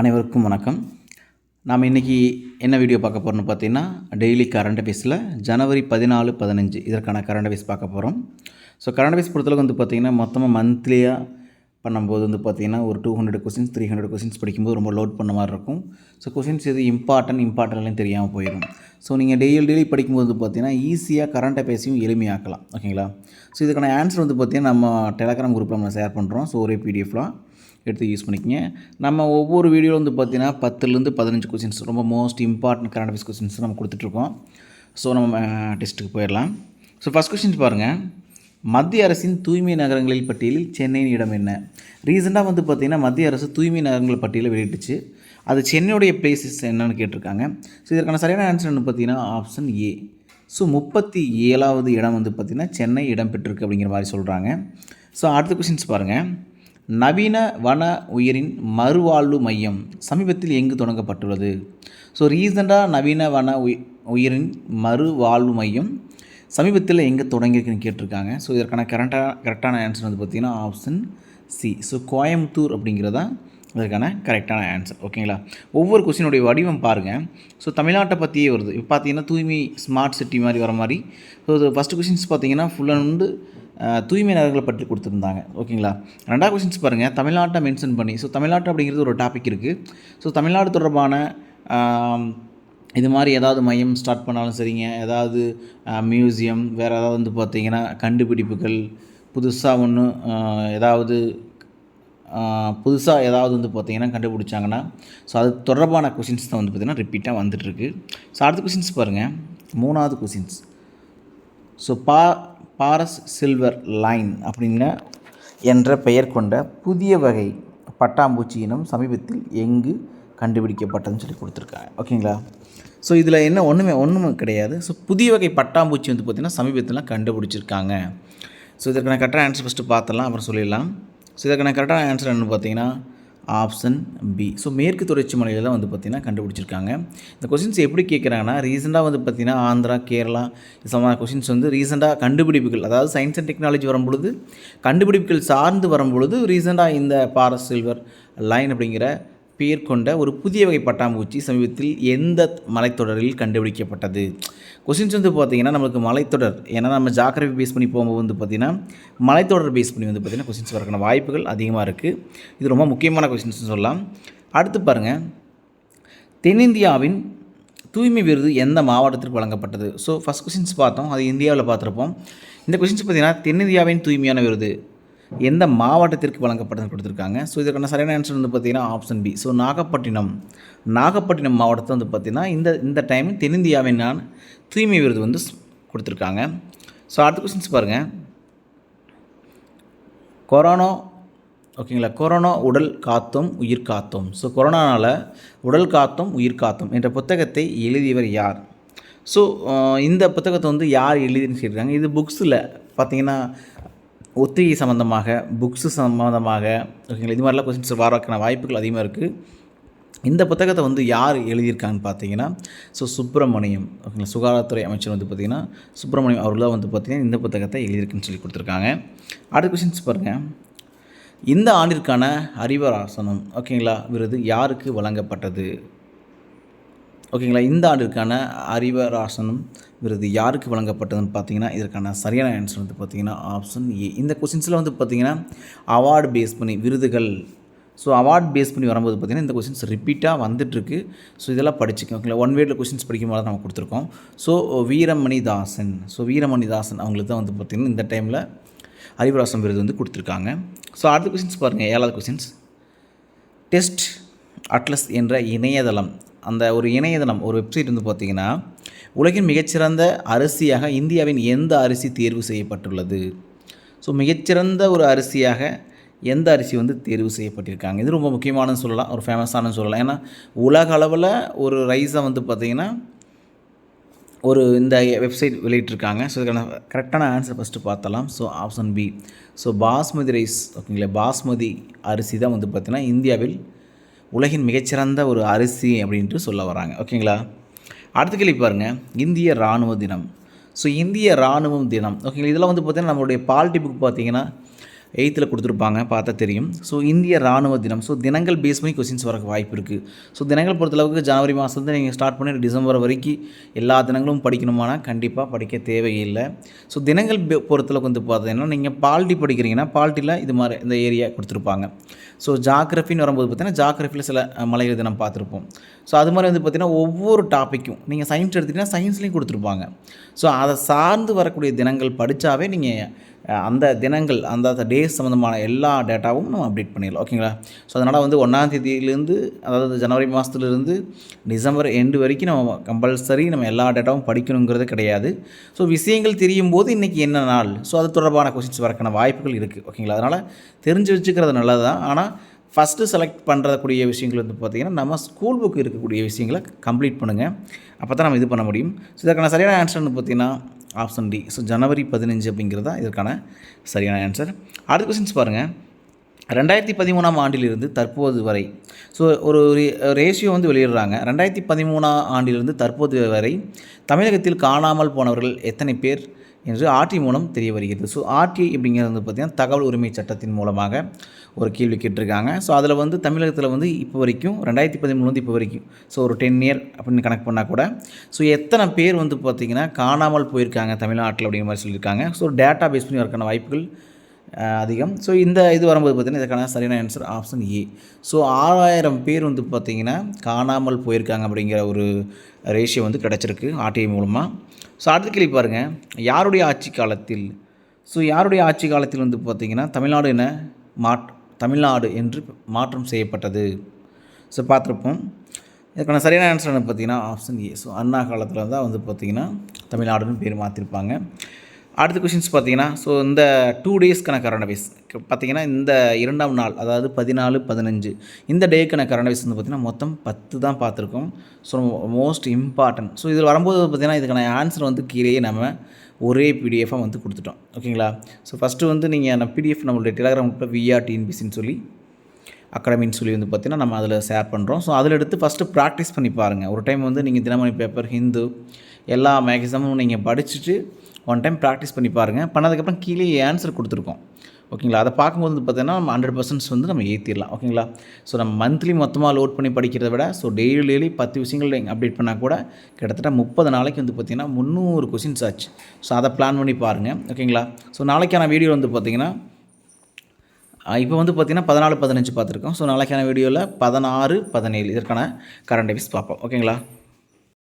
அனைவருக்கும் வணக்கம். நாம் இன்றைக்கி என்ன வீடியோ பார்க்க போகிறோம்னு பார்த்தீங்கன்னா டெய்லி கரண்ட் அஃபேர்ஸில் ஜனவரி பதினாலு பதினஞ்சு இதற்கான கரண்ட் அஃபேர்ஸ் பார்க்க போகிறோம் ஸோ கரண்ட் அஃபேர்ஸ் பொறுத்தளவுக்கு வந்து பார்த்திங்கன்னா மொத்தமாக மந்த்லியாக பண்ணும்போது வந்து பார்த்திங்கன்னா ஒரு two hundred questions three hundred questions படிக்கும்போது ரொம்ப லோட் பண்ண மாதிரி இருக்கும். ஸோ கொஸ்டின்ஸ் எது இம்பார்ட்டன்ட் இம்பார்ட்டன்ட்லாம் தெரியாமல் போயிடும். ஸோ நீங்கள் டெய்லி டெய்லி படிக்கும்போது வந்து பார்த்தீங்கன்னா ஈஸியாக கரண்ட் அஃபேஸையும் எளிமையாக்கலாம். ஓகேங்களா ஸோ இதுக்கான ஆன்சர் வந்து பார்த்திங்கன்னா நம்ம டெலகிராம் குரூப்பில் நம்ம ஷேர் பண்ணுறோம் ஸோ ஒரே பிடிஎஃப்லாம் எடுத்து யூஸ் பண்ணிக்கங்க. நம்ம ஒவ்வொரு வீடியோவில் வந்து பார்த்தீங்கன்னா பத்துலேருந்து பதினஞ்சு கொஸ்டின்ஸ் ரொம்ப most important current affairs questions நம்ம கொடுத்துட்ருக்கோம். ஸோ நம்ம டெஸ்ட்டுக்கு போயிடலாம். ஸோ ஃபஸ்ட் கொஸ்டின்ஸ் பாருங்கள் மத்திய அரசின் தூய்மை நகரங்களில் பட்டியலில் சென்னையின் இடம் என்ன? ரீசெண்டாக வந்து பார்த்திங்கன்னா மத்திய அரசு தூய்மை நகரங்கள் பட்டியலில் வெளியிட்டுச்சு. அது சென்னையுடைய பிளேசஸ் என்னன்னு கேட்டிருக்காங்க. ஸோ இதற்கான சரியான ஆன்சர் என்ன பார்த்தீங்கன்னா ஆப்ஷன் ஏ ஸோ முப்பத்தி ஏழாவது இடம் வந்து பார்த்திங்கன்னா சென்னை இடம் பெற்றிருக்கு அப்படிங்கிற மாதிரி சொல்கிறாங்க ஸோ அடுத்த கொஸ்டின்ஸ் பாருங்கள் நவீன வன உயிரின் மறுவாழ்வு மையம் சமீபத்தில் எங்கு தொடங்கப்பட்டுள்ளது? ஸோ ரீசெண்டாக நவீன வன உயி உயிரின் மறுவாழ்வு மையம் சமீபத்தில் எங்கே தொடங்கியிருக்குன்னு கேட்டிருக்காங்க. ஸோ இதற்கான கரெக்டாக கரெக்டான ஆன்சர் வந்து பார்த்திங்கன்னா ஆப்ஷன் சி ஸோ கோயம்புத்தூர் அப்படிங்கிறதா இதற்கான கரெக்டான ஆன்சர் ஓகேங்களா ஒவ்வொரு கொஸ்டினுடைய வடிவம் பாருங்கள் ஸோ தமிழ்நாட்டை பற்றியே வருது. இப்போ பார்த்தீங்கன்னா தூய்மை ஸ்மார்ட் சிட்டி மாதிரி வர மாதிரி. ஸோ ஃபஸ்ட்டு கொஸ்டின்ஸ் பார்த்தீங்கன்னா ஃபுல் அண்ட் தூய்மை நகர்களை பற்றி கொடுத்துருந்தாங்க. ஓகேங்களா? ரெண்டாவது கொஸ்டின்ஸ் பாருங்கள் தமிழ்நாட்டை மென்ஷன் பண்ணி ஸோ தமிழ்நாட்டு அப்படிங்கிறது ஒரு டாபிக் இருக்குது ஸோ தமிழ்நாடு தொடர்பான இது மாதிரி ஏதாவது மையம் ஸ்டார்ட் பண்ணாலும் சரிங்க. ஏதாவது மியூசியம் வேறு ஏதாவது வந்து பார்த்திங்கன்னா கண்டுபிடிப்புகள் புதுசாக ஒன்று ஏதாவது புதுசாக ஏதாவது வந்து பார்த்திங்கன்னா கண்டுபிடிச்சாங்கன்னா ஸோ அது தொடர்பான கொஷின்ஸ் தான் வந்து பார்த்திங்கன்னா ரிப்பீட்டாக வந்துட்டுருக்கு ஸோ அடுத்த கொஷின்ஸ் பாருங்கள் மூணாவது கொஷின்ஸ் ஸோ பா பாரஸ் சில்வர் லைன் அப்படிங்கிற என்ற பெயர் கொண்ட புதிய வகை பட்டாம்பூச்சி இனம் சமீபத்தில் எங்கு கண்டுபிடிக்கப்பட்டதுன்னு சொல்லி கொடுத்துருக்காங்க. ஓகேங்களா ஸோ இதில் என்ன ஒன்றுமே ஒன்றுமே கிடையாது. ஸோ புதிய வகை பட்டாம்பூச்சி வந்து பார்த்திங்கன்னா சமீபத்தில் கண்டுபிடிச்சிருக்காங்க. ஸோ இதற்கான கரெக்டான ஆன்சர் ஃபஸ்ட்டு பார்த்துடலாம் அப்புறம் சொல்லிடலாம். ஸோ இதற்கான கரெக்டான ஆன்சர் என்னென்னு பார்த்தீங்கன்னா ஆப்ஷன் பி. ஸோ மேற்கு தொடர்ச்சி மலையில் தான் வந்து பார்த்திங்கன்னா கண்டுபிடிச்சிருக்காங்க. இந்த கொஷின்ஸ் எப்படி கேட்குறாங்கன்னா ரீசெண்டாக வந்து பார்த்திங்கன்னா ஆந்திரா கேரளா இது கொஷின்ஸ் வந்து ரீசெண்டாக கண்டுபிடிப்புகள் அதாவது சயின்ஸ் அண்ட் டெக்னாலஜி வரும்பொழுது கண்டுபிடிப்புகள் சார்ந்து வரும்பொழுது ரீசெண்டாக இந்த பாரஸ் சில்வர் லைன் அப்படிங்கிற பேர் கொண்ட ஒரு புதிய வகை பட்டாம்பூச்சி சமீபத்தில் எந்த மலைத்தொடரில் கண்டுபிடிக்கப்பட்டது? கொஷின்ஸ் வந்து பார்த்திங்கன்னா நம்மளுக்கு மலைத்தொடர் ஏன்னா நம்ம ஜாக்கிரபி பேஸ் பண்ணி போகும்போது வந்து பார்த்திங்கன்னா மலைத்தொடர் பேஸ் பண்ணி வந்து பார்த்திங்கன்னா கொஷின்ஸ் வரக்கான வாய்ப்புகள் அதிகமாக இருக்குது இது ரொம்ப முக்கியமான கொஷின்ஸ்னு சொல்லலாம். அடுத்து பாருங்கள் தென்னிந்தியாவின் தூய்மை விருது எந்த மாவட்டத்திற்கு வழங்கப்பட்டது? ஸோ ஃபஸ்ட் கொஷின்ஸ் பார்த்தோம். அது இந்தியாவில் பார்த்துருப்போம். இந்த கொஷின்ஸ் பார்த்தீங்கன்னா தென்னிந்தியாவின் தூய்மையான விருது. எந்த மாவட்டத்திற்கு வழங்கப்பட்டது கொடுத்துருக்காங்க. ஸோ இதற்கான சரியான ஆன்சர் வந்து பார்த்தீங்கன்னா option B so Nagapattinam. Nagapattinam மாவட்டத்தை வந்து பார்த்திங்கன்னா இந்த இந்த டைம் தென்னிந்தியாவின் நான் தூய்மை விருது வந்து ஸ்- கொடுத்துருக்காங்க. ஸோ அடுத்த கொஸ்டின்ஸ் பாருங்கள் கொரோனா ஓகேங்களா? கொரோனா உடல் காத்தோம் உயிர் காத்தோம். ஸோ கொரோனானால் உடல் காத்தோம் உயிர் காத்தோம் என்ற புத்தகத்தை எழுதியவர் யார்? ஸோ இந்த புத்தகத்தை வந்து யார் எழுதின்னு சொல்லியிருக்காங்க இது புக்ஸில் பார்த்தீங்கன்னா ஒத்திகை சம்மந்தமாக புக்ஸு சம்மந்தமாக ஓகேங்களா? இது மாதிரிலாம் கொஸ்டின்ஸ் வரக்கான வாய்ப்புகள் அதிகமாக இருக்குது இந்த புத்தகத்தை வந்து யார் எழுதியிருக்காங்கன்னு பார்த்தீங்கன்னா ஸோ சுப்பிரமணியம் ஓகேங்களா? சுகாதாரத்துறை அமைச்சர் வந்து பார்த்திங்கன்னா சுப்பிரமணியம் அவர்கள் தான் வந்து பார்த்திங்கன்னா இந்த புத்தகத்தை எழுதியிருக்குன்னு சொல்லி கொடுத்துருக்காங்க. அடுத்த கொஸ்டின்ஸ் பாருங்கள் இந்த ஆண்டிற்கான அறிவராசனம் ஓகேங்களா விருது யாருக்கு வழங்கப்பட்டது? ஓகேங்களா இந்த ஆண்டிற்கான அறிவராசனம் விருது யாருக்கு வழங்கப்பட்டதுன்னு பார்த்தீங்கன்னா இதற்கான சரியான ஆன்சர் வந்து பார்த்தீங்கன்னா ஆப்ஷன் ஏ இந்த கொஸ்டின்ஸில் வந்து பார்த்திங்கன்னா அவார்டு பேஸ் பண்ணி விருதுகள். ஸோ அவார்ட் பேஸ் பண்ணி வரும்போது பார்த்தீங்கன்னா இந்த கொஸ்டின்ஸ் ரிப்பீட்டாக வந்துட்டுருக்கு. ஸோ இதெல்லாம் படிச்சுக்கோங்க. ஓகேங்களா? ஒன் வேர்டில் கொஸ்டின்ஸ் படிக்கும்போது நம்ம கொடுத்துருக்கோம். ஸோ வீரமணி தாசன் ஸோ வீரமணி தாசன் அவங்களுக்கு தான் வந்து பார்த்திங்கன்னா இந்த டைமில் அறிவராசன் விருது வந்து கொடுத்துருக்காங்க. ஸோ அடுத்த கொஸ்டின்ஸ் பாருங்கள் ஏழாவது கொஸ்டின்ஸ் டெஸ்ட் அட்லஸ் என்ற இணையதளம். அந்த ஒரு இணையதளம் ஒரு வெப்சைட் வந்து பார்த்திங்கன்னா உலகின் மிகச்சிறந்த அரிசியாக இந்தியாவின் எந்த அரிசி தேர்வு செய்யப்பட்டுள்ளது? ஸோ மிகச்சிறந்த ஒரு அரிசியாக எந்த அரிசி வந்து தேர்வு செய்யப்பட்டிருக்காங்க? இது ரொம்ப முக்கியமானு சொல்லலாம் ஒரு ஃபேமஸானு சொல்லலாம். ஏன்னா உலக அளவில் ஒரு ரைஸை வந்து பார்த்திங்கன்னா ஒரு இந்த வெப்சைட் வெளியிட்டிருக்காங்க. ஸோ இதுக்கான கரெக்டான ஆன்சர் ஃபஸ்ட்டு பார்த்தலாம் so option B so basmati rice ஓகேங்களா பாஸ்மதி அரிசி தான் வந்து பார்த்திங்கன்னா இந்தியாவில் உலகின் மிகச்சிறந்த ஒரு அரிசி அப்படின்ட்டு சொல்ல வராங்க. ஓகேங்களா அடுத்த கேள்வி பாருங்கள் இந்திய இராணுவ தினம். ஸோ இந்திய இராணுவம் தினம். ஓகேங்களா இதெல்லாம் வந்து பார்த்திங்கன்னா நம்மளுடைய பாலிட்டி புக் பார்த்தீங்கன்னா எயித்தில் கொடுத்துருப்பாங்க பார்த்தா தெரியும். ஸோ இந்திய ராணுவ தினம். ஸோ தினங்கள் பேஸ் பண்ணி கொஸ்டின்ஸ் வரக்கு வாய்ப்பு இருக்குது ஸோ தினங்கள் பொறுத்தளவுக்கு ஜனவரி மாதத்துல நீங்கள் ஸ்டார்ட் பண்ணி டிசம்பர் வரைக்கும் எல்லா தினங்களும் படிக்கணுமானா கண்டிப்பாக படிக்க தேவையில்லை. ஸோ தினங்கள் பே- பொறுத்தளவுக்கு வந்து பார்த்தீங்கன்னா நீங்கள் பால்டி படிக்கிறீங்கன்னா பால்ட்டியில் இது மாதிரி இந்த ஏரியா கொடுத்துருப்பாங்க. ஸோ ஜாகிரஃபின்னு வரும்போது பார்த்தீங்கன்னா ஜாகிரஃபியில் சில மலைகள் தினம் பார்த்துருப்போம். ஸோ அது மாதிரி வந்து பார்த்திங்கன்னா ஒவ்வொரு டாப்பிக்கும் நீங்கள் சயின்ஸ் எடுத்துக்கிட்டிங்கன்னா சயின்ஸ்லேயும் கொடுத்துருப்பாங்க. ஸோ அதை சார்ந்து வரக்கூடிய தினங்கள் படித்தாவே நீங்கள் அந்த தினங்கள் அந்த டேஸ் சம்மந்தமான எல்லா டேட்டாவும் நம்ம அப்டேட் பண்ணிடலாம். ஓகேங்களா ஸோ அதனால் வந்து ஒன்றாம் தேதியிலேருந்து அதாவது ஜனவரி மாதத்துலேருந்து டிசம்பர் எண்டு வரைக்கும் நம்ம கம்பல்சரி நம்ம எல்லா டேட்டாவும் படிக்கணுங்கிறது கிடையாது. ஸோ விஷயங்கள் தெரியும் போது இன்றைக்கி என்ன நாள்? ஸோ அது தொடர்பான கொஸ்டின்ஸ் வரக்கான வாய்ப்புகள் இருக்குது ஓகேங்களா அதனால் தெரிஞ்சு வச்சுக்கிறது நல்லது தான் ஆனால் ஃபஸ்ட்டு செலக்ட் பண்ணுறக்கூடிய விஷயங்கள் வந்து பார்த்திங்கன்னா நம்ம ஸ்கூல் புக் இருக்கக்கூடிய விஷயங்களை கம்ப்ளீட் பண்ணுங்கள் அப்போ தான் நம்ம இது பண்ண முடியும். ஸோ இதற்கான சரியான ஆன்சர்னு பார்த்திங்கன்னா ஆப்ஷன் டி. ஸோ ஜனவரி பதினஞ்சு அப்படிங்கிறது தான் இதற்கான சரியான ஆன்சர் அடுத்த கொஸ்டின்ஸ் பாருங்கள் ரெண்டாயிரத்தி பதிமூணாம் ஆண்டிலிருந்து தற்போது வரை. ஸோ ஒரு ரேஷியோ வந்து வெளியிடுறாங்க. ரெண்டாயிரத்தி பதிமூணாம் ஆண்டிலிருந்து தற்போது வரை தமிழகத்தில் காணாமல் போனவர்கள் எத்தனை பேர்? என்று ஆர்டி மூலம் தெரிய வருகிறது. ஸோ ஆர்டி அப்படிங்கிறது வந்து பார்த்திங்கன்னா தகவல் உரிமை சட்டத்தின் மூலமாக ஒரு கேள்வி கேட்டிருக்காங்க. ஸோ அதில் வந்து தமிழகத்தில் வந்து இப்போ வரைக்கும் ரெண்டாயிரத்தி பதிமூணுலேருந்து இப்போ வரைக்கும் ஸோ ஒரு டென் இயர் அப்படின்னு கணக்கு பண்ணால் கூட ஸோ எத்தனை பேர் வந்து பார்த்திங்கன்னா காணாமல் போயிருக்காங்க தமிழ்நாட்டில் அப்படிங்கிற மாதிரி சொல்லியிருக்காங்க. ஸோ டேட்டா பேஸ் பண்ணி வரக்கான வாய்ப்புகள் அதிகம். ஸோ இந்த இது வரும்போது பார்த்திங்கன்னா இதுக்கான சரியான ஆன்சர் ஆப்ஷன் ஏ ஸோ ஆறாயிரம் பேர் வந்து பார்த்திங்கன்னா காணாமல் போயிருக்காங்க அப்படிங்கிற ஒரு ரேஷியோ வந்து கிடச்சிருக்கு ஆர்டிஐ மூலமாக ஸோ அடுத்த கேள்வி பாருங்கள் யாருடைய ஆட்சி காலத்தில் ஸோ யாருடைய ஆட்சி காலத்தில் வந்து பார்த்திங்கன்னா தமிழ்நாடு என மாட் தமிழ்நாடு என்று மாற்றம் செய்யப்பட்டது. ஸோ பார்த்துருப்போம். இதுக்கான சரியான ஆன்சர் என்ன பார்த்தீங்கன்னா ஆப்ஷன் ஏ ஸோ அண்ணா காலத்தில் தான் வந்து பார்த்திங்கன்னா தமிழ்நாடுன்னு பேர் மாற்றிருப்பாங்க அடுத்த கொஷின்ஸ் பார்த்தீங்கன்னா ஸோ இந்த டூ டேஸ்க்கான கரண்ட் அஃபேர்ஸ் பார்த்தீங்கன்னா இந்த இரண்டாம் நாள் அதாவது பதினாலு பதினஞ்சு இந்த டேக்கான கரண்ட் அஃபேர்ஸ் வந்து பார்த்திங்கன்னா மொத்தம் பத்து தான் பார்த்துருக்கோம். ஸோ மோஸ்ட் இம்பார்ட்டன்ட் ஸோ இதில் வரும்போது பார்த்திங்கன்னா இதுக்கான ஆன்சர் வந்து கீழேயே நம்ம ஒரே பிடிஎஃபாக வந்து கொடுத்துட்டோம். ஓகேங்களா ஸோ ஃபஸ்ட்டு வந்து நீங்கள் அந்த பிடிஎஃப் நம்மளுடைய டெலிகிராம் குரூப்பில் விஆர் டிஎன்பிசின்னு சொல்லி அகாடமின்னு சொல்லி வந்து பார்த்திங்கன்னா நம்ம அதில் ஷேர் பண்ணுறோம் ஸோ அதில் எடுத்து ஃபஸ்ட்டு ப்ராக்டிஸ் பண்ணி பாருங்கள் ஒரு டைம் வந்து நீங்கள் தினமணி பேப்பர் ஹிந்து எல்லா மேக்ஸிமமும் நீங்கள் படிச்சுட்டு ஒன் டைம் ப்ராக்டிஸ் பண்ணி பாருங்கள் பண்ணதுக்கப்புறம் கீழே ஆன்சர் கொடுத்துருக்கோம். ஓகேங்களா? அதை பார்க்கும்போது வந்து பார்த்தீங்கன்னா நம்ம ஹண்ட்ரட் பர்சன்ட்ஸ் வந்து நம்ம ஏற்றிடலாம் ஓகேங்களா? ஸோ நம்ம மந்த்லி மொத்தமாக லோட் பண்ணி படிக்கிறத விட ஸோ டெய்லி டெய்லி பத்து விஷயங்கள் நீங்கள் அப்டேட் பண்ணால் கூட கிட்டத்தட்ட முப்பது நாளைக்கு வந்து பார்த்திங்கன்னா முந்நூறு கொஷின்ஸ் ஆச்சு. ஸோ அதை பிளான் பண்ணி பாருங்கள் ஓகேங்களா? ஸோ நாளைக்கான வீடியோ வந்து பார்த்திங்கன்னா இப்போ வந்து பார்த்திங்கன்னா பதினாலு பதினஞ்சு பார்த்துருக்கோம் ஸோ நாளைக்கான வீடியோவில் பதினாறு பதினேழு இதற்கான கரண்ட் அஃபேர்ஸ் பார்ப்போம். ஓகேங்களா